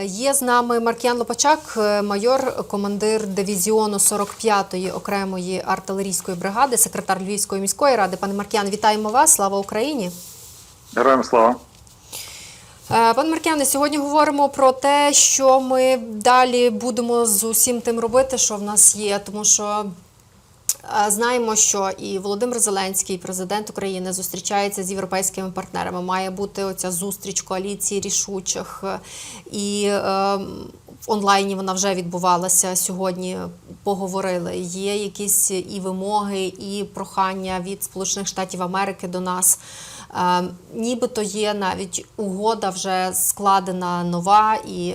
Є з нами Маркіян Лопачак, е, майор, командир дивізіону 45-ї окремої артилерійської бригади, секретар Львівської міської ради. Пане Маркіян, вітаємо вас! Слава Україні! Героям слава. Е, Пане Маркіяне, сьогодні говоримо про те, що ми далі будемо з усім тим робити, що в нас є, тому що. Знаємо, що і Володимир Зеленський, президент України, зустрічається з європейськими партнерами. Має бути оця зустріч коаліції рішучих, і е, в онлайні вона вже відбувалася сьогодні. Поговорили. Є якісь і вимоги, і прохання від Сполучених Штатів Америки до нас. Е, Нібито є навіть угода вже складена нова, і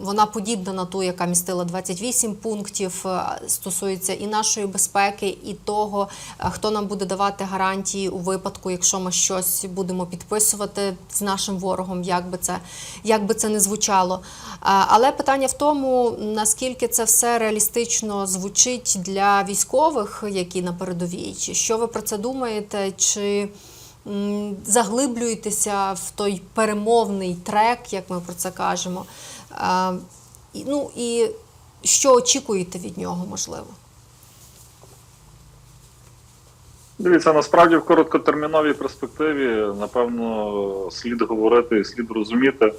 вона подібна на ту, яка містила 28 пунктів. е, Стосується і нашої безпеки, і того, е, хто нам буде давати гарантії у випадку, якщо ми щось будемо підписувати з нашим ворогом, як би це, як би це не звучало. Але питання в тому, наскільки це все реалістично звучить для військових, які на передовій. Що ви про це думаєте? Чи заглиблюєтеся в той перемовний трек, як ми про це кажемо. Ну і що очікуєте від нього, можливо? Дивіться, насправді в короткотерміновій перспективі, напевно, слід говорити і слід розуміти,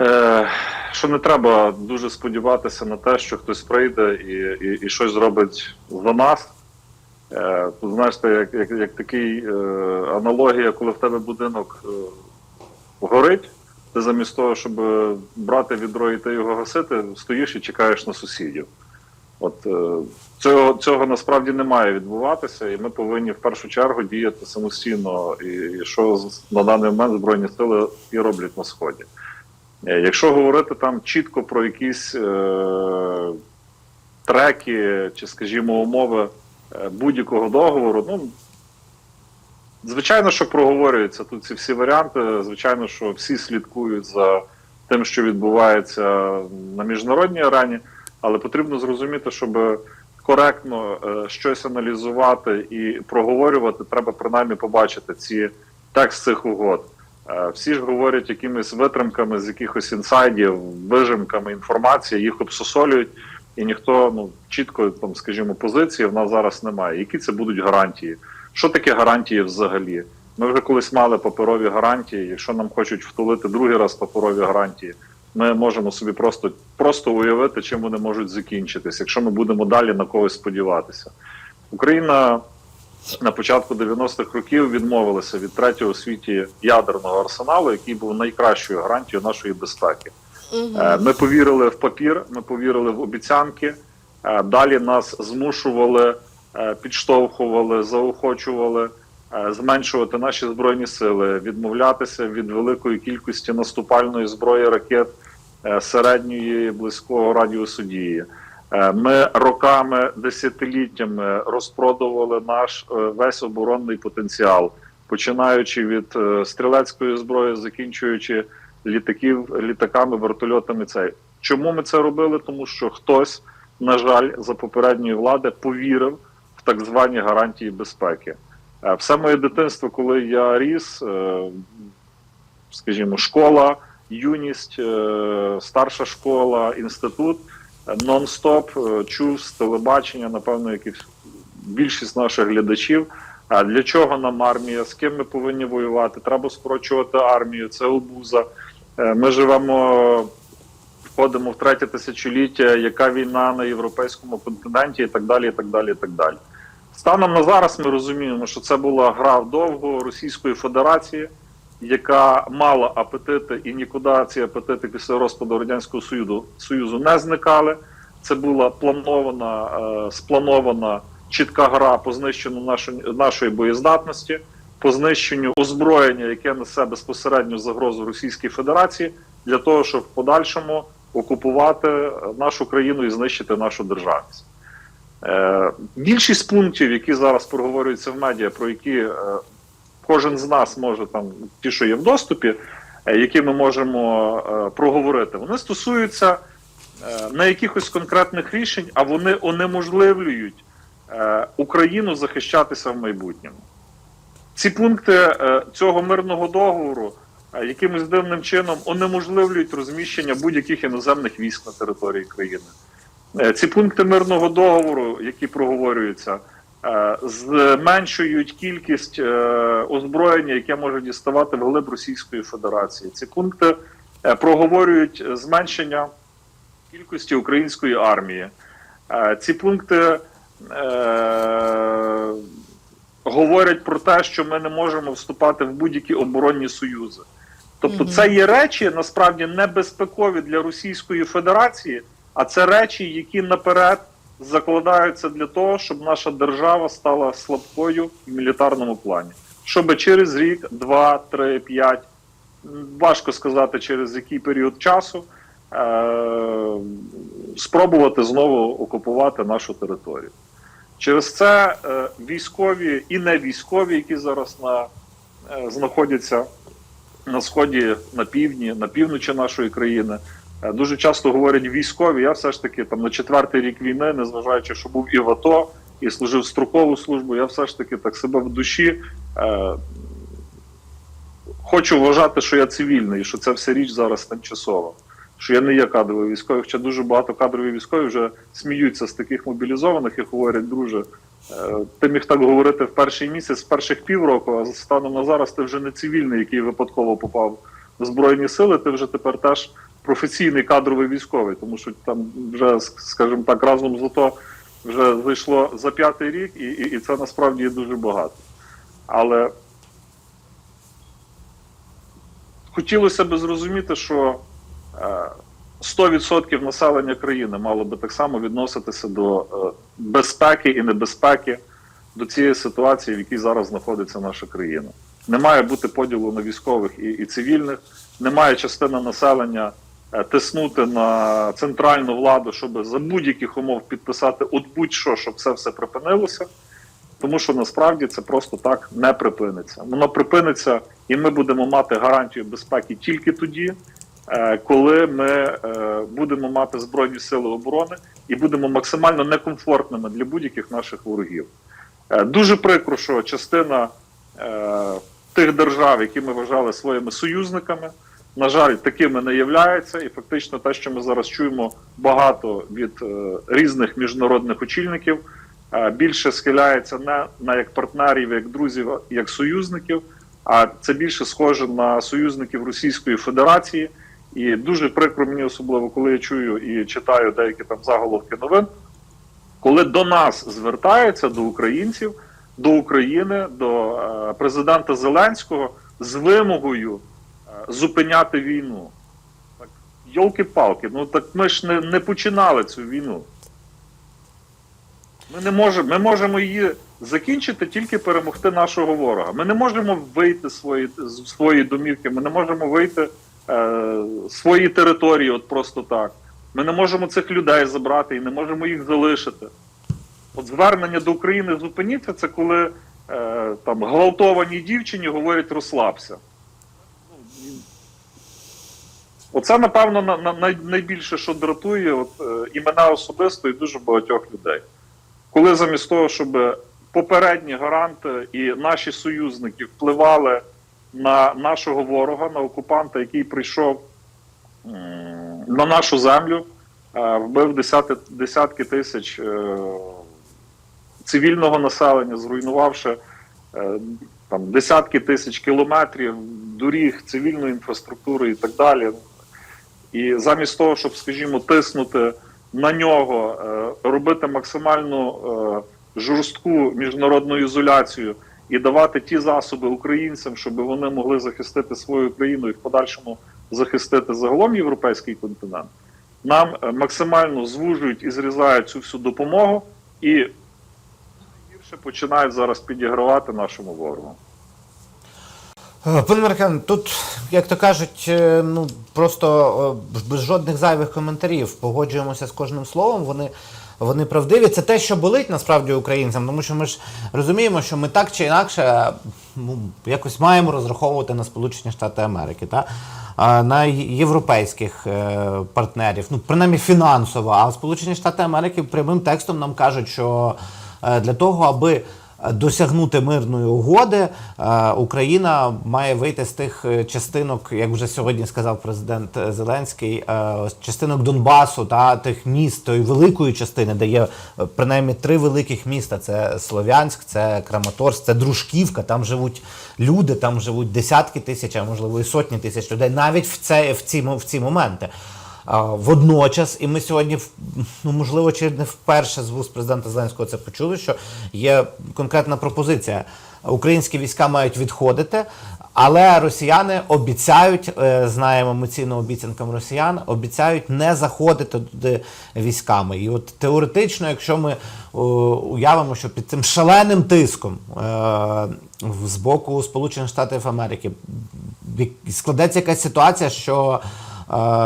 е, що не треба дуже сподіватися на те, що хтось прийде і, і, і щось зробить за нас. Е, тут, знаєте, як, як, як такий е, аналогія, коли в тебе будинок е, горить, ти замість того, щоб брати відро і ти його гасити, стоїш і чекаєш на сусідів. От цього, цього насправді не має відбуватися, і ми повинні в першу чергу діяти самостійно, і, і що на даний момент Збройні сили і роблять на сході. Якщо говорити там чітко про якісь е, треки чи, скажімо, умови будь-якого договору, ну звичайно, що проговорюються тут ці всі варіанти. Звичайно, що всі слідкують за тим, що відбувається на міжнародній арені, але потрібно зрозуміти, щоб коректно е, щось аналізувати і проговорювати, треба принаймні побачити ці текст цих угод. Е, Всі ж говорять якимись витримками з якихось інсайдів, вижимками інформації, їх обсосолюють, і ніхто ну чітко там, скажімо, позиції в нас зараз немає. Які це будуть гарантії? Що таке гарантії взагалі? Ми вже колись мали паперові гарантії. Якщо нам хочуть втулити другий раз паперові гарантії, ми можемо собі просто, просто уявити, чим вони можуть закінчитись, якщо ми будемо далі на когось сподіватися. Україна на початку 90-х років відмовилася від третього у світі ядерного арсеналу, який був найкращою гарантією нашої безпеки. Е, Ми повірили в папір, ми повірили в обіцянки. Е, Далі нас змушували, е, підштовхували, заохочували зменшувати наші збройні сили, відмовлятися від великої кількості наступальної зброї ракет середньої близького радіусу дії. Ми роками, десятиліттями розпродували наш весь оборонний потенціал, починаючи від стрілецької зброї, закінчуючи літаків, літаками, вертольотами. Цей чому ми це робили? Тому що хтось, на жаль, за попередньої влади повірив в так звані гарантії безпеки. Е, Все моє дитинство, коли я ріс, е, скажімо, школа, юність, е, старша школа, інститут нон-стоп чув з телебачення, напевно, як більшість наших глядачів. А для чого нам армія? З ким ми повинні воювати? Треба скорочувати армію, це обуза. Е, Ми живемо, входимо в третє тисячоліття, яка війна на європейському континенті, і так далі. і так далі, і так далі. Станом на зараз ми розуміємо, що це була гра вдовго Російської Федерації, яка мала апетити, і нікуди ці апетити після розпаду радянського союзу союзу не зникали. Це була планована, е, спланована чітка гра по знищенню нашої, нашої боєздатності, по знищенню озброєння, яке несе безпосередню загрозу Російській Федерації, для того, щоб в подальшому окупувати нашу країну і знищити нашу державність. Е, більшість пунктів, які зараз проговорюються в медіа, про які е, кожен з нас може там, ті, що є в доступі, е, які ми можемо проговорити, вони стосуються не якихось конкретних рішень, а вони унеможливлюють Україну захищатися в майбутньому. Ці пункти е, цього мирного договору е, якимось дивним чином унеможливлюють розміщення будь-яких іноземних військ на території країни. Е, Ці пункти мирного договору, які проговорюються, зменшують кількість озброєння, яке може діставати вглиб Російської Федерації. Ці пункти проговорюють зменшення кількості української армії. Ці пункти говорять про те, що ми не можемо вступати в будь-які оборонні союзи. Тобто, Мгм. це є речі насправді небезпекові для Російської Федерації, а це речі, які наперед закладаються для того, щоб наша держава стала слабкою в мілітарному плані. Щоб через рік, два, три, п'ять, важко сказати через який період часу, е- спробувати знову окупувати нашу територію. Через це е, військові і не військові, які зараз на, е, знаходяться на сході, на півдні, на півночі нашої країни, е, дуже часто говорять військові. Я все ж таки там на четвертий рік війни, незважаючи, що був і в АТО, і служив строкову службу, я все ж таки так себе в душі. Хочу вважати, що я цивільний, що це все річ зараз тимчасова. Що я не є кадровий військовий, хоча дуже багато кадрових військових вже сміються з таких мобілізованих і говорять, друже, е, ти міг так говорити в перший місяць, в перших півроку, а станом на зараз ти вже не цивільний, який випадково попав в Збройні сили, ти вже тепер теж професійний кадровий військовий, тому що там вже, скажімо так, разом з АТО вже зайшло за п'ятий рік, і, і, і це насправді є дуже багато. Але хотілося б зрозуміти, що 100% населення країни мало би так само відноситися до е, безпеки і небезпеки до цієї ситуації, в якій зараз знаходиться наша країна. Не має бути поділу на військових і, і цивільних, не має частина населення е, тиснути на центральну владу, щоб за будь-яких умов підписати от будь-що, щоб це все припинилося. Тому що насправді це просто так не припиниться. Воно припиниться, і ми будемо мати гарантію безпеки тільки тоді, коли ми е, будемо мати збройні сили оборони і будемо максимально некомфортними для будь-яких наших ворогів. Е, Дуже прикро, що частина е, тих держав, які ми вважали своїми союзниками, на жаль, такими не являються, і фактично те, що ми зараз чуємо багато від е, різних міжнародних очільників, е, більше схиляється не на як партнерів, як друзів, як союзників, а це більше схоже на союзників Російської Федерації. І дуже прикро мені, особливо коли я чую і читаю деякі там заголовки новин, коли до нас звертаються до українців, до України, до е, президента Зеленського з вимогою е, зупиняти війну. Так, Йолки-палки, ну так ми ж не, не починали цю війну. Ми не можемо, ми можемо її закінчити тільки перемогти нашого ворога. Ми не можемо вийти з свої, своєї домівки, ми не можемо вийти е, з своєї території, от просто так. Ми не можемо цих людей забрати і не можемо їх залишити. От звернення до України зупиніться, це коли е, там гвалтованій дівчині говорять розслабся. Оце, напевно, на, на, най- найбільше, що дратує от, е, і мене особисто, і дуже багатьох людей. Коли замість того, щоб попередні гаранти і наші союзники впливали на нашого ворога, на окупанта, який прийшов на нашу землю, е, вбив десяти, десятки тисяч е, цивільного населення, зруйнувавши е, там, десятки тисяч кілометрів доріг, цивільної інфраструктури і так далі. І замість того, щоб, скажімо, тиснути на нього, робити максимальну е, жорстку міжнародну ізоляцію і давати ті засоби українцям, щоб вони могли захистити свою країну і в подальшому захистити загалом європейський континент, нам е, максимально звужують і зрізають цю всю допомогу і гірше починають зараз підігравати нашому ворогу. Е, Пане Маркян, тут, як то кажуть, е, ну просто без жодних зайвих коментарів погоджуємося з кожним словом. Вони, вони правдиві. Це те, що болить насправді українцям, тому що ми ж розуміємо, що ми так чи інакше ну, якось маємо розраховувати на Сполучені Штати Америки, та? на європейських е, партнерів, ну принаймні фінансово. А Сполучені Штати Америки прямим текстом нам кажуть, що е, для того, аби досягнути мирної угоди, е, Україна має вийти з тих е, частинок, як вже сьогодні сказав президент е, Зеленський, частинок Донбасу та тих міст, тої великої частини, де є принаймні три великих міста: це Слов'янськ, це Краматорськ, це Дружківка. Там живуть люди, там живуть десятки тисяч, а можливо і сотні тисяч людей, навіть в це в ці в ці моменти. Водночас, і ми сьогодні, ну можливо, чи не вперше з вуст президента Зеленського це почули, що є конкретна пропозиція. Українські війська мають відходити, але росіяни обіцяють, е, знаємо емоційну обіцянкам росіян, обіцяють не заходити туди військами. І от теоретично, якщо ми о, уявимо, що під цим шаленим тиском е, з боку Сполучених Штатів Америки складеться якась ситуація, що е,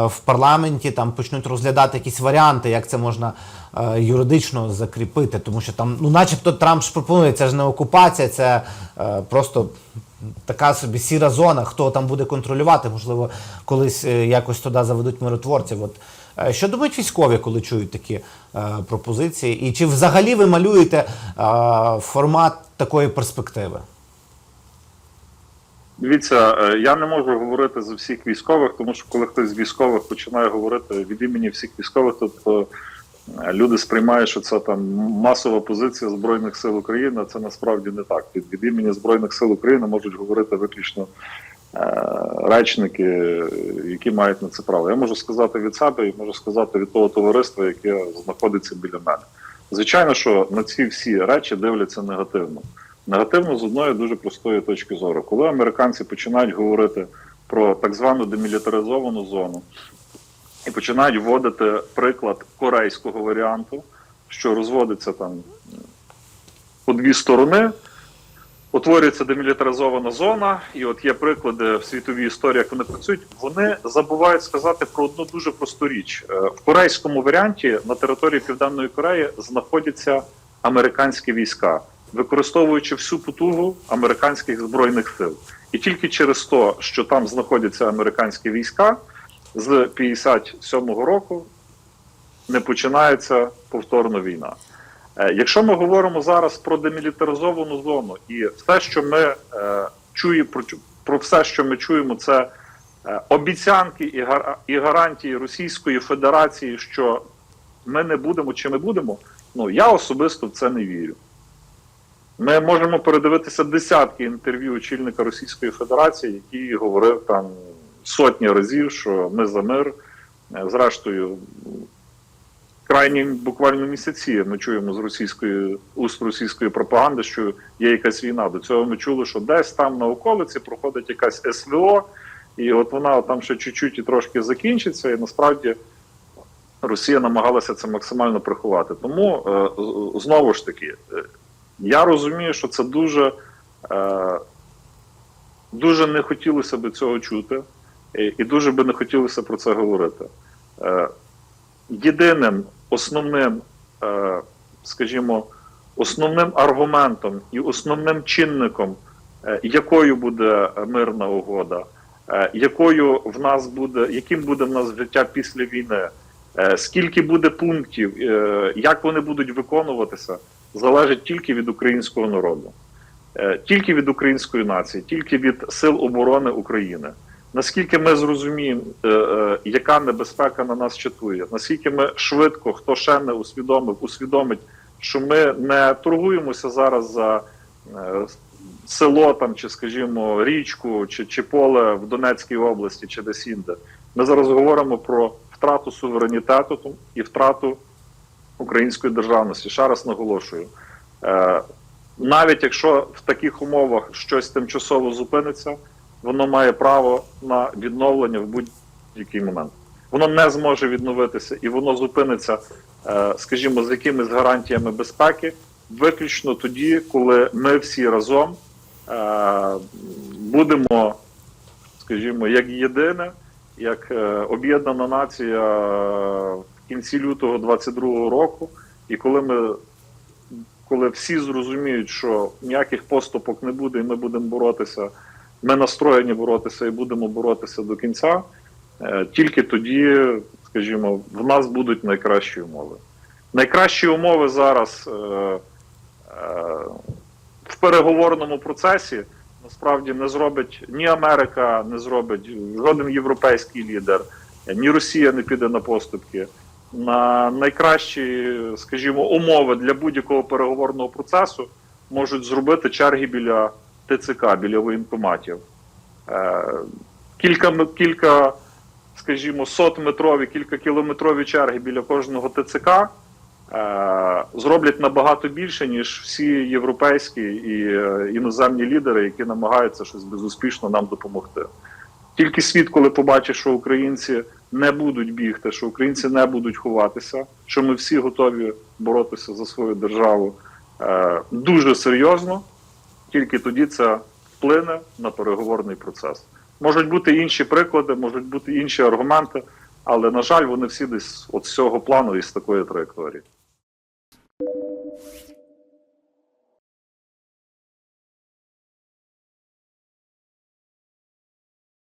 в парламенті там почнуть розглядати якісь варіанти, як це можна е, юридично закріпити, тому що там, ну, начебто, Трамп ж пропонує, це ж не окупація, це е, просто така собі сіра зона, хто там буде контролювати, можливо, колись е, якось туди заведуть миротворців. От е, що думають військові, коли чують такі е, пропозиції? І чи взагалі ви малюєте е, формат такої перспективи? Дивіться, е, я не можу говорити за всіх військових, тому що коли хтось з військових починає говорити від імені всіх військових, то е, люди сприймають, що це там масова позиція Збройних сил України. а Це насправді не так. Від, від імені Збройних сил України можуть говорити виключно е, речники, які мають на це право. Я можу сказати від себе і можу сказати від того товариства, яке знаходиться біля мене. Звичайно, що на ці всі речі дивляться негативно. Негативно з одної дуже простої точки зору. Коли американці починають говорити про так звану демілітаризовану зону і починають вводити приклад корейського варіанту, що розводиться там по дві сторони, утворюється демілітаризована зона, і от є приклади в світовій історії, як вони працюють. Вони забувають сказати про одну дуже просту річ: Е, в корейському варіанті на території Південної Кореї знаходяться американські війська, використовуючи всю потугу американських збройних сил. І тільки через те, що там знаходяться американські війська, з 57-го року не починається повторно війна. Е, Якщо ми говоримо зараз про демілітаризовану зону, і все, що ми е, чуємо про, все, що ми чуємо, це е, обіцянки і гарантії Російської Федерації, що ми не будемо чи ми будемо, ну я особисто в це не вірю. Ми можемо передивитися десятки інтерв'ю очільника Російської Федерації, який говорив там сотні разів, що ми за мир. Е, Зрештою, крайні буквально місяці ми чуємо з російської уст російської пропаганди, що є якась війна. До цього ми чули, що десь там на околиці проходить якась СВО, і от вона там ще чуть-чуть і трошки закінчиться, і насправді. Росія намагалася це максимально приховати. Тому е, знову ж таки, е, я розумію, що це дуже, е, дуже не хотілося би цього чути, і, дуже би не хотілося про це говорити. Е, єдиним основним, е, скажімо, основним аргументом і основним чинником, якою буде мирна угода, якою в нас буде, яким буде в нас життя після війни, скільки буде пунктів, як вони будуть виконуватися, залежить тільки від українського народу, Е, тільки від української нації, тільки від сил оборони України. Наскільки ми зрозуміємо, е, е, яка небезпека на нас чатує, наскільки ми швидко, хто ще не усвідомив, усвідомить, що ми не торгуємося зараз за село там, чи, скажімо, річку, чи, чи поле в Донецькій області, чи десь інде. Ми зараз говоримо про втрату суверенітету і втрату української державності. Ще раз наголошую. Е, навіть якщо в таких умовах щось тимчасово зупиниться, воно має право на відновлення в будь-який момент. Воно не зможе відновитися і воно зупиниться, е, скажімо, з якимись гарантіями безпеки, виключно тоді, коли ми всі разом е, будемо, скажімо, як єдине, як об'єднана нація кінці лютого 22-го року, і коли ми коли всі зрозуміють, що ніяких поступок не буде, і ми будемо боротися, ми настроєні боротися і будемо боротися до кінця, е, тільки тоді, скажімо, в нас будуть найкращі умови. Найкращі умови зараз е, е, в переговорному процесі насправді не зробить ні Америка, не зробить жоден європейський лідер, ні Росія не піде на поступки. На найкращі, скажімо, умови для будь-якого переговорного процесу можуть зробити черги біля ТЦК, біля воєнкоматів. Е, кілька, кілька, скажімо, сотметрові, кількакілометрові черги біля кожного ТЦК е, зроблять набагато більше, ніж всі європейські і е, іноземні лідери, які намагаються щось безуспішно нам допомогти. Тільки світ, коли побачить, що українці не будуть бігти, що українці не будуть ховатися, що ми всі готові боротися за свою державу е, дуже серйозно, тільки тоді це вплине на переговорний процес. Можуть бути інші приклади, можуть бути інші аргументи, але на жаль, вони всі десь от з цього плану і з такої траєкторії.